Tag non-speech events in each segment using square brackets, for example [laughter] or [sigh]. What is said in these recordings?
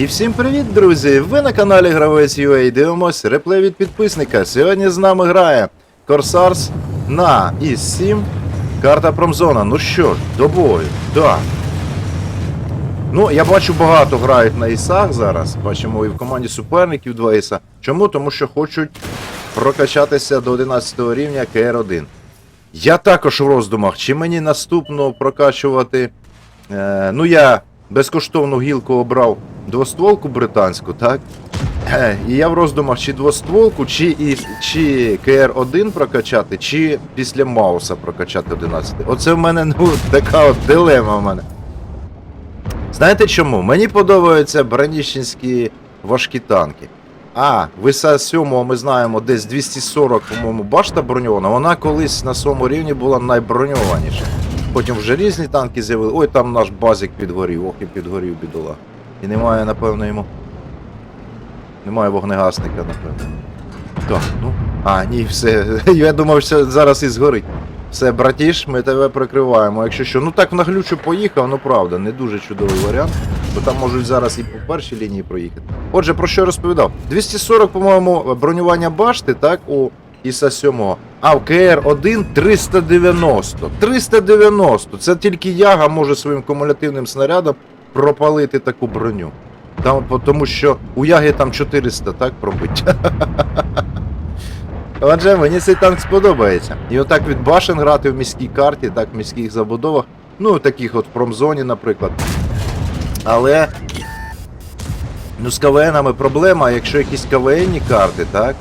І всім привіт, друзі! Ви на каналі Гравець UA дивимось реплей від підписника. Сьогодні з нами грає Корсарс на ІС-7. Карта Промзона. Ну що ж, до бою. Так. Ну, я бачу, багато грають на ІСах зараз. Бачимо і в команді суперників два ІСа. Чому? Тому що хочуть прокачатися до 11 рівня КР1. Я також в роздумах, чи мені наступно прокачувати. Е, ну, я безкоштовну гілку обрав двостволку британську, так? Е, і я в роздумах, чи двостволку, чи, і, чи КР1 прокачати, чи після Мауса прокачати 11. Оце в мене ну, така от дилема в мене. Знаєте чому? Мені подобаються браніщенські важкі танки. А, виса 7 ми знаємо, десь 240, по-моєму, башта броньована. Вона колись на своєму рівні була найброньованіша. Потім вже різні танки з'явили. Ой, там наш базик підгорів, ох і підгорів бідола. І немає, напевно, йому. Немає вогнегасника, напевно. Так, ну. А, ні, все. [laughs] Я думав, що зараз і згорить. Все, братіш, ми тебе прикриваємо. Якщо що. Ну так в наглючу поїхав, ну правда, не дуже чудовий варіант. Бо там можуть зараз і по першій лінії проїхати. Отже, про що я розповідав? 240, по-моєму, бронювання башти, так, у Іса 7. А в КР-1 390. 390. Це тільки Яга може своїм кумулятивним снарядом пропалити таку броню. Там, тому що у Яги там 400, так, пробиття. [laughs] Отже, мені цей танк сподобається. І отак від башен грати в міській карті, так в міських забудовах. Ну, таких от в промзоні, наприклад. Але. Ну, з КВНами проблема, якщо якісь КВНні карти, так,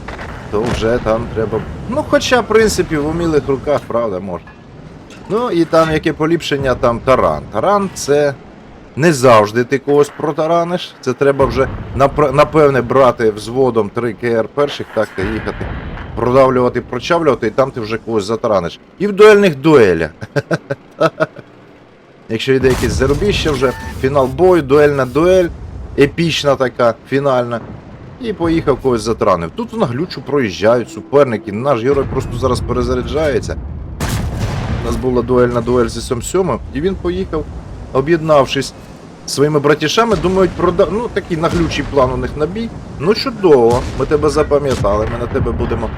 то вже там треба. Ну, хоча, в принципі, в умілих руках, правда, можна. Ну і там яке поліпшення, там таран. Таран це не завжди ти когось протараниш. Це треба вже напевне брати взводом 3 КР перших, так та їхати. Продавлювати, прочавлювати, і там ти вже когось затараниш. І в дуельних дуелях. [laughs] Якщо йде якесь зарубіще вже, фінал бою, дуельна дуель, епічна така, фінальна. І поїхав когось затранив. Тут на глючу проїжджають суперники. Наш герой просто зараз перезаряджається. У нас була дуельна дуель зі Сом 7 і він поїхав, об'єднавшись своїми братішами, думають, прода... ну такий наглючий план у них на бій. Ну чудово, ми тебе запам'ятали, ми на тебе будемо.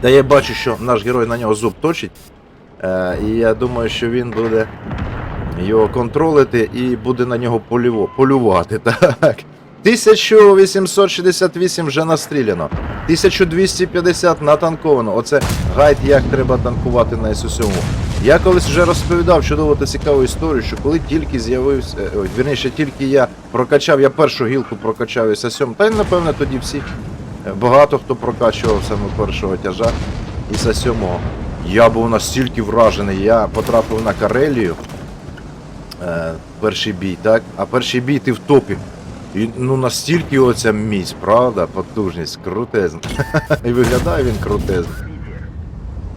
Та я бачу, що наш герой на нього зуб точить. Е, і я думаю, що він буде його контролити і буде на нього полювати. [laughs] Так. 1868 вже настріляно. 1250 натанковано. Оце гайд, як треба танкувати на СУ-7. Я колись вже розповідав чудову та цікаву історію, що коли тільки з'явився, е, вірніше, тільки я прокачав, я першу гілку прокачав СА-7, та й напевне тоді всі, е, багато хто прокачував саме першого тяжа ІСа-7. Я був настільки вражений, я потрапив на Карелію, е, перший бій, так? А перший бій ти в топі. І, ну настільки оця міць, правда, потужність, крутезна. [laughs] І виглядає він крутезно.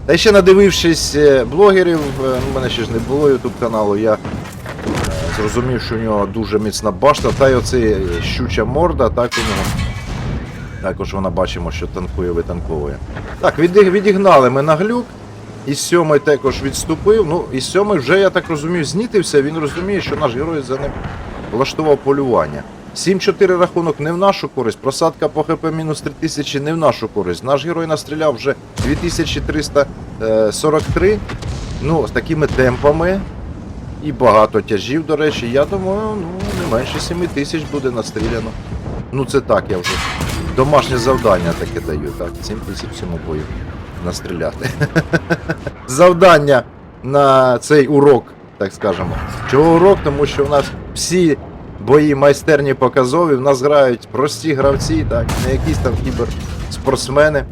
Та ще надивившись е, блогерів, е, у мене ще ж не було ютуб каналу, я зрозумів, що у нього дуже міцна башта, та й оце щуча морда, так у нього. Також вона бачимо, що танкує, витанковує. Так, відігнали ми на глюк. І сьомий також відступив. Ну, і сьомий вже, я так розумію, знітився. Він розуміє, що наш герой за ним влаштував полювання. 7-4 рахунок не в нашу користь. Просадка по ХП мінус 3000 не в нашу користь. Наш герой настріляв вже 2343. Ну, з такими темпами. І багато тяжів, до речі. Я думаю, ну, не менше 7 тисяч буде настріляно. Ну, це так, я вже домашнє завдання таке даю, так. 7 тисяч цьому бою настріляти. [laughs] Завдання на цей урок, так скажемо. Чого урок? Тому що в нас всі бої майстерні показові, в нас грають прості гравці, так, не якісь там кіберспортсмени.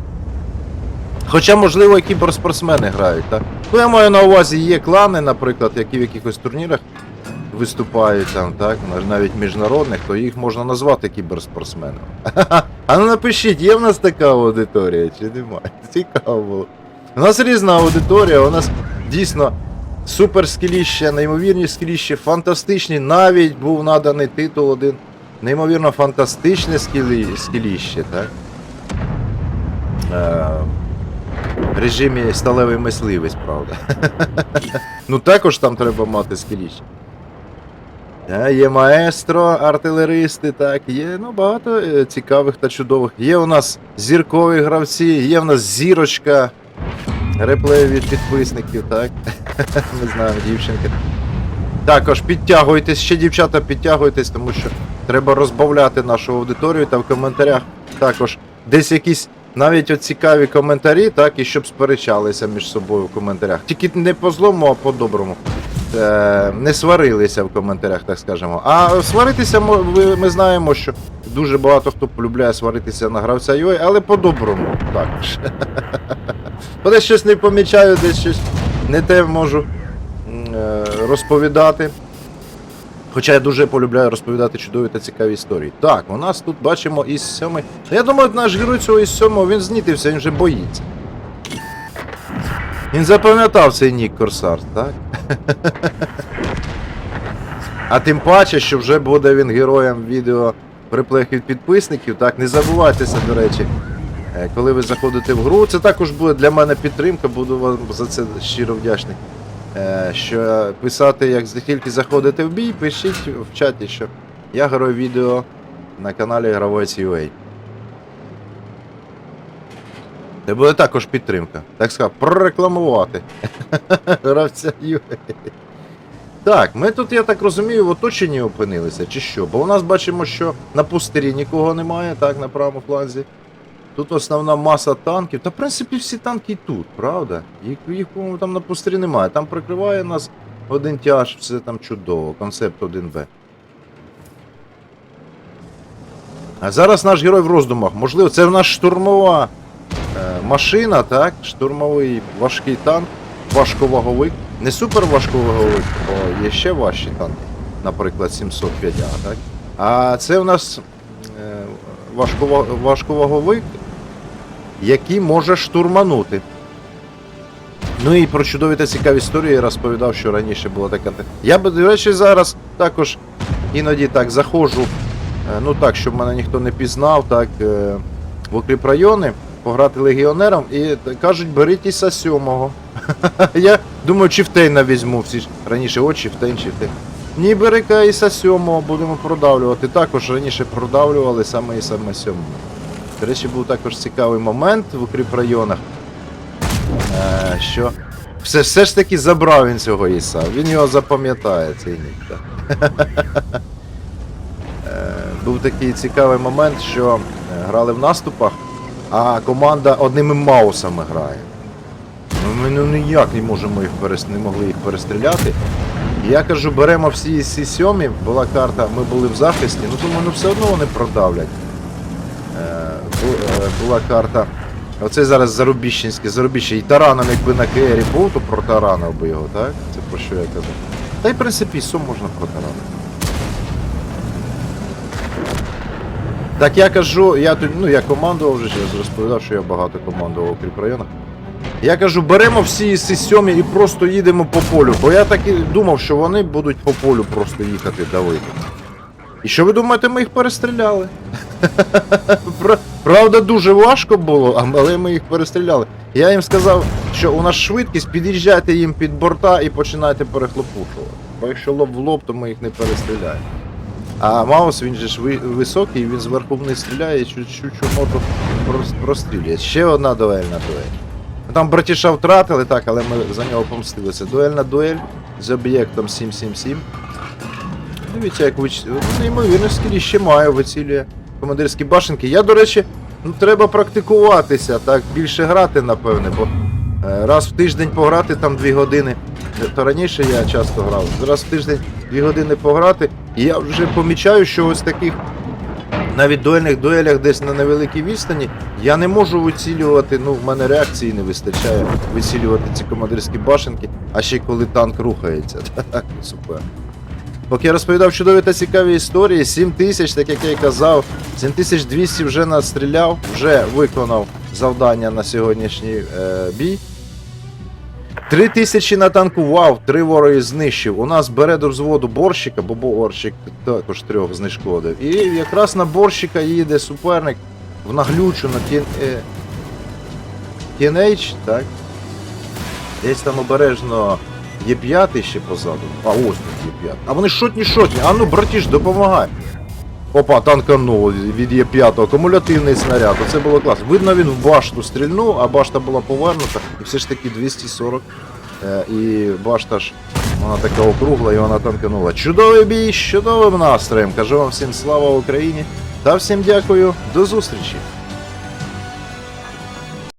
Хоча, можливо, і кіберспортсмени грають, так. Ну, я маю на увазі, є клани, наприклад, які в якихось турнірах виступають там, так, навіть міжнародних, то їх можна назвати кіберспортсменами. [laughs] А ну напишіть, є в нас така аудиторія чи немає? Цікаво було. У нас різна аудиторія, у нас дійсно супер скіліще, неймовірні скіліще, фантастичні. Навіть був наданий титул один. Неймовірно фантастичне скілі... скіліще, так? Е... В режимі сталевий мисливець, правда. [laughs] ну також там треба мати скіліще. Е, Є маестро, артилеристи, так, є ну, багато е, цікавих та чудових. Є у нас зіркові гравці, є у нас зірочка, реплеї від підписників, так. [laughs] Ми знаємо, дівчинки. Також підтягуйтесь, ще дівчата підтягуйтесь, тому що треба розбавляти нашу аудиторію та в коментарях також десь якісь навіть цікаві коментарі, так, і щоб сперечалися між собою в коментарях. Тільки не по злому, а по доброму. Е, не сварилися в коментарях, так скажемо. А сваритися ви- ми знаємо, що дуже багато хто полюбляє сваритися на гравця UA, але по-доброму також. [laughs] Бо десь щось не помічаю, десь щось не те можу е, розповідати. Хоча я дуже полюбляю розповідати чудові та цікаві історії. Так, у нас тут бачимо із сьомий. Я думаю, наш герой цього із сьомого він знітився, він вже боїться. Він запам'ятав цей нік Корсар, так? [laughs] А тим паче, що вже буде він героєм відео приплех від підписників. Так, не забувайтеся, до речі, коли ви заходите в гру. Це також буде для мене підтримка, буду вам за це щиро вдячний. Е, Що писати, як тільки заходите в бій, пишіть в чаті, що я герой відео на каналі Гравець UA. Це буде також підтримка. Так сказати, прорекламувати. [laughs] Гравця UA. Так, ми тут, я так розумію, в оточенні опинилися, чи що? Бо у нас бачимо, що на пустирі нікого немає, так, на правому фланзі. Тут основна маса танків. Та в принципі всі танки і тут, правда? Їх, їх по-моєму, там на пустирі немає. Там прикриває нас один тяж, все там чудово, концепт 1Б. А зараз наш герой в роздумах. Можливо, це в нас штурмова е, машина, так? Штурмовий важкий танк, важковаговик. Не супер важковаговик, бо є ще важчі танки, наприклад, 705 а так? А це у нас е, важковаговик, який може штурманути. Ну і про чудові та цікаві історії я розповідав, що раніше була така. Я би, до речі, зараз також іноді так заходжу, е, ну так, щоб мене ніхто не пізнав, так, е, в укріпрайони, пограти легіонером і кажуть, беріть іса сьомого. [laughs] Я думаю, Чифтейна візьму, всі ж раніше от Чифтейн, Чифтейн. Ні, бери Іса сьомого, будемо продавлювати. Також раніше продавлювали саме і саме сьомого. До речі, був також цікавий момент в укріпрайонах, е, що все, все ж таки забрав він цього Іса. Він його запам'ятає, цей нік. [laughs] Е, Був такий цікавий момент, що е, грали в наступах, а команда одними маусами грає. Ну, Ми ну, ніяк не можемо їх перес... не могли їх перестріляти. Я кажу, беремо всі ці сьомі, була карта, ми були в захисті, ну думаю, ну все одно вони продавлять. Бу- була карта. Оце зараз Зарубіщенське, Зарубіще. І тараном, якби на Кері був, то протаранив би його, так? Це про що я казав. Та й в принципі сум можна протаранити. Так я кажу, я тут, ну я командував вже, я розповідав, що я багато командував у укріпрайонах. Я кажу, беремо всі ці сьомі і просто їдемо по полю. Бо я так і думав, що вони будуть по полю просто їхати давити. І що ви думаєте, ми їх перестріляли? Правда, дуже важко було, але ми їх перестріляли. Я їм сказав, що у нас швидкість, під'їжджайте їм під борта і починайте перехлопушувати. Бо якщо лоб в лоб, то ми їх не перестріляємо. А Маус, він же ж високий, він зверху вниз стріляє чуть-чуть морду прострілює. Ще одна дуельна дуель. Ну, Там братіша втратили, так, але ми за нього помстилися. Дуельна дуель з об'єктом 777. Дивіться, як вич... ну, неймовірно, скільки ще має, вицілює командирські башенки. Я, до речі, ну треба практикуватися, так, більше грати, напевне, бо е, раз в тиждень пограти там 2 години. Е, То раніше я часто грав. Раз в тиждень 2 години пограти, і я вже помічаю, що ось таких навіть дуельних дуелях десь на невеликій відстані я не можу вицілювати, ну в мене реакції не вистачає вицілювати ці командирські башенки, а ще коли танк рухається. Так, [laughs] супер. Поки я розповідав чудові та цікаві історії, 7 тисяч, так як я й казав, 7200 вже настріляв, вже виконав завдання на сьогоднішній е, бій. 3000 натанкував, три вороги знищив. У нас бере до взводу борщика, бо борщик також трьох знешкодив. І якраз на борщика їде суперник в наглючу на TN, е, так? Десь там обережно Є п'ятий ще позаду. А ось тут є п'ятий. А вони шотні шотні. А ну, братіш, допомагай. Опа, танканув від є 5 акумулятивний снаряд. Оце було класно. Видно, він в башту стрільнув, а башта була повернута. І все ж таки 240. Е, і башта ж вона така округла і вона танканула. Чудовий бій з чудовим настроєм. Кажу вам всім слава Україні та всім дякую. До зустрічі!